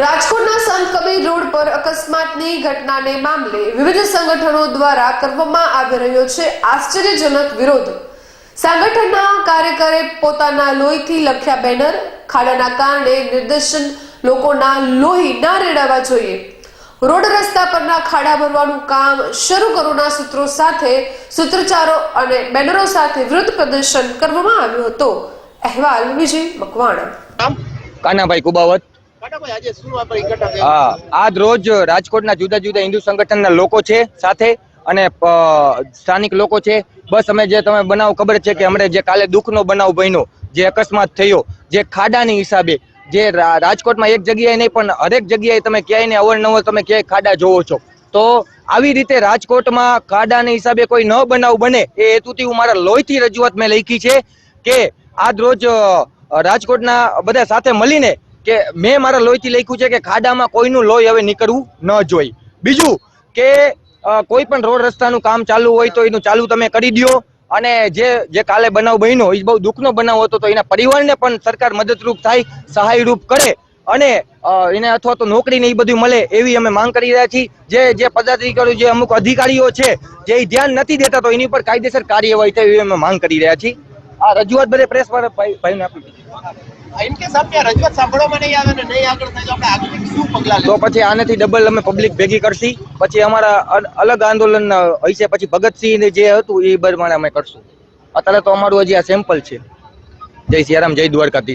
રાજકોટના સંત કબીર રોડ પર અકસ્માતની ઘટનાને મામલે વિવિધ સંગઠનો દ્વારા કરવામાં આવી રહ્યો છે આશ્ચર્યજનક વિરોધ. સંગઠનના કાર્યકરે પોતાના લોહીથી લખ્યા બેનર, ખાડાના કારણે નિર્દેશન લોકોના લોહી ના રેડાવા જોઈએ. રોડ રસ્તા પરના ખાડા ભરવાનું કામ શરૂ કરોના સૂત્રો સાથે સૂત્રચારો અને બેનરો સાથે વિરોધ પ્રદર્શન કરવામાં આવ્યું હતો. અહેવાલ વિજય મકવાણા. કાનાભાઈ કુબાવત હા, આજ રોજ રાજકોટના જુદા જુદા હિન્દુ સંગઠનના લોકો છે સાથે અને સ્થાનિક લોકો છે. બસ અમે જે તમે બનાવ ખબર છે કે હમણાં જે કાલે દુઃખનો બનાવ બન્યો, જે અકસ્માત થયો, જે ખાડાની હિસાબે, જે રાજકોટમાં એક જગ્યાએ નહીં પણ હરેક જગ્યાએ તમે ક્યાંય ને અવરનવર તમે ક્યાંય ખાડા જોવો છો. તો આવી રીતે રાજકોટમાં ખાડાના હિસાબે કોઈ ન બનાવ બને એ હેતુથી હું મારા લોહીથી રજૂઆત મેં લખી છે કે આજ રોજ રાજકોટના બધા સાથે મળીને કે મેં મારા લોહીથી લખ્યું છે કે ખાડામાં કોઈનું લોહી હવે નીકળવું ન જોઈએ. બીજું કે કોઈ પણ રોડ રસ્તાનું કામ ચાલુ હોય તો એનું ચાલુ તમે કરી દ્યો. અને જે જે કાલે બનાવ બન્યો એ બહુ દુઃખનો બનાવ હતો તો એના પરિવારને પણ સરકાર મદદરૂપ થાય, સહાયરૂપ કરે. અને એને અથવા તો નોકરી ને એ બધું મળે એવી અમે માંગ કરી રહ્યા છીએ. જે જે પદાધિકારીઓ, જે અમુક અધિકારીઓ છે, જે ધ્યાન નથી દેતા તો એની ઉપર કાયદેસર કાર્યવાહી થાય એવી અમે માંગ કરી રહ્યા છીએ. આ રજૂઆત બધે પ્રેસ પર ભાઈ ભાઈને આપી ઇન કેસ આપણે રજૂઆત સાંભળવામાં નહીં આવે ને નહીં આગળ થાય તો આપણે આગળ શું પગલાં તો પછી આનાથી ડબલ અમે પબ્લિક ભેગી કરશી. પછી અમારા અલગ આંદોલન હશે પછી ભગતસિંહ જે હતું એ પ્રમાણે અમે કરશું. અત્યારે તો અમારું હજી આ સેમ્પલ છે. જય સિયારામ જય દ્વારકાધીશ.